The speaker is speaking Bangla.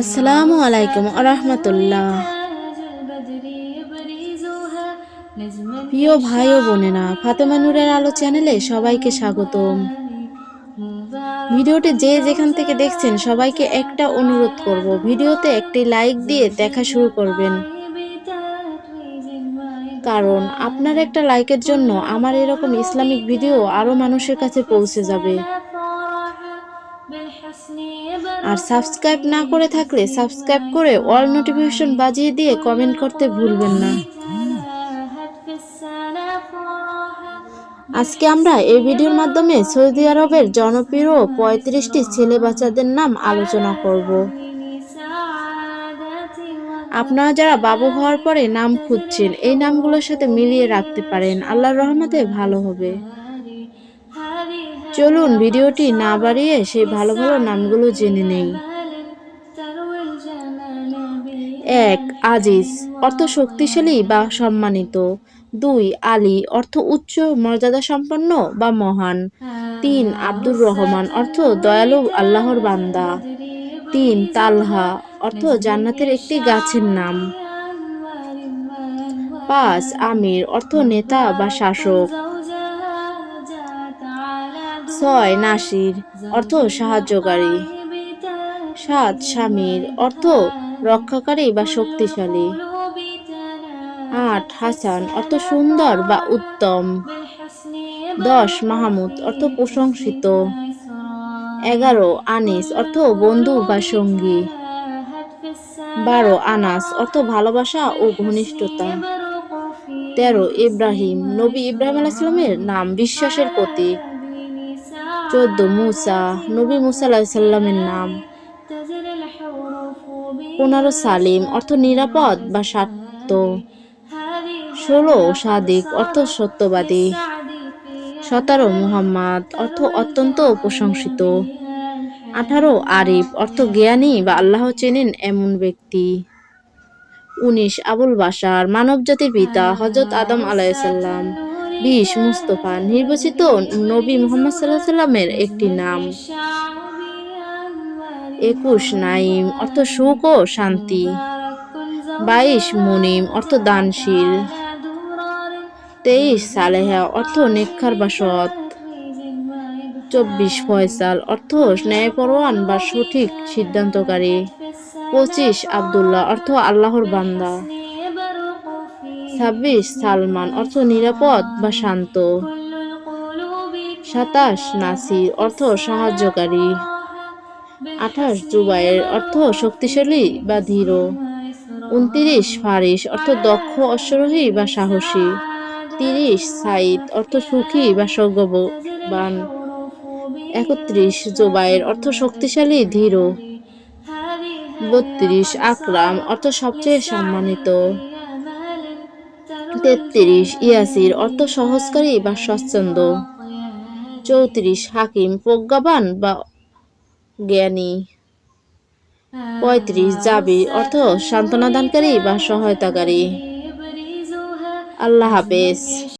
আসসালামু আলাইকুম আরহামতুল্লাহ। প্রিয় ভাই ও বোনেরা, ফাতেমা নূরের আলো চ্যানেলে সবাইকে স্বাগতম। ভিডিওটি যে যেখান থেকে দেখছেন, সবাইকে একটা অনুরোধ করব, ভিডিওতে একটি লাইক দিয়ে দেখা শুরু করবেন। কারণ আপনার একটা লাইকের জন্য আমার এরকম ইসলামিক ভিডিও আরও মানুষের কাছে পৌঁছে যাবে। আর সাবস্ক্রাইব না করে থাকলে সাবস্ক্রাইব করে অল নোটিফিকেশন বাজিয়ে দিয়ে কমেন্ট করতে ভুলবেন না। আজকে আমরা এই ভিডিওর মাধ্যমে সৌদি আরবের জনপ্রিয় পঁয়ত্রিশটি ছেলে বাচ্চাদের নাম আলোচনা করব। আপনারা যারা বাবু হওয়ার পরে নাম খুঁজছেন, এই নামগুলোর সাথে মিলিয়ে রাখতে পারেন। আল্লাহর রহমতে ভালো হবে। চলুন ভিডিওটি না বাড়িয়ে সেই ভালো ভালো নামগুলো জেনে নেই। এক, আজিজ, অর্থ শক্তিশালী বা সম্মানিত। দুই, আলী, অর্থ উচ্চ, মর্যাদা সম্পন্ন বা মহান। তিন, আব্দুর রহমান, অর্থ দয়ালু, আল্লাহর বান্দা। তিন, তালহা, অর্থ জান্নাতের একটি গাছের নাম। পাঁচ, আমির, অর্থ নেতা বা শাসক। ছয় নাসির, অর্থ সাহায্যকারী। সাত স্বামীর, অর্থ রক্ষাকারী বা শক্তিশালী। আট হাসান, অর্থ সুন্দর বা উত্তম। দশ মাহমুদ, অর্থ প্রশংসিত। এগারো আনিস, অর্থ বন্ধু বা সঙ্গী। বারো আনাস, অর্থ ভালোবাসা ও ঘনিষ্ঠতা। তেরো ইব্রাহিম, নবী ইব্রাহিম আলাইসালামের নাম, বিশ্বাসের প্রতীক। চোদ্দ মুসা, নবী মুসা আলাহিসাল্লামের নাম। পনেরো সালিম, অর্থ নিরাপদ বা স্বার্থ ষোলো, সাদিক, অর্থ সত্যবাদী। সতেরো, মুহাম্মদ, অর্থ অত্যন্ত প্রশংসিত আঠারো, আরিফ, অর্থ জ্ঞানী বা আল্লাহ চেনেন এমন ব্যক্তি। উনিশ, আবুল বাসার মানব জাতির পিতা হজরত আদম আলাইসাল্লাম বিশ মুস্তফা, নির্বাচিত নবী মোহাম্মদ সাল্লাহ সাল্লামের একটি নাম। একুশ নাইম অর্থ সুখ ও শান্তি। বাইশ মুনিম, অর্থ দানশীল। তেইশ সালেহা, অর্থ নেক্ষার বা সৎ। চব্বিশ ফয়সাল, অর্থ ন্যায়পরোয়ান বা সঠিক সিদ্ধান্তকারী। পঁচিশ আবদুল্লাহ, অর্থ আল্লাহর বান্দা। ছাব্বিশ, সালমান, অর্থ নিরাপদ বা শান্ত। সাতাশ, নাসির, অর্থ সাহায্যকারী। আঠাশ জুবাইয়ের অর্থ শক্তিশালী বা ধীর। উনত্রিশ, ফারিস, অর্থ দক্ষ, অশ্বরোহী বা সাহসী। তিরিশ সাইদ অর্থ সুখী বা সৌগবান একত্রিশ জোবাইয়ের অর্থ শক্তিশালী, ধীর। বত্রিশ, আকরাম, অর্থ সবচেয়ে সম্মানিত। তেত্রিশ, ইয়াসির অর্থ সহজকারী বা স্বচ্ছন্দ চৌত্রিশ, হাকিম, প্রজ্ঞাবান বা জ্ঞানী। পঁয়ত্রিশ জাবি অর্থ সান্ত্বনাদানকারী বা সহায়তাকারী। আল্লাহ হাফেজ।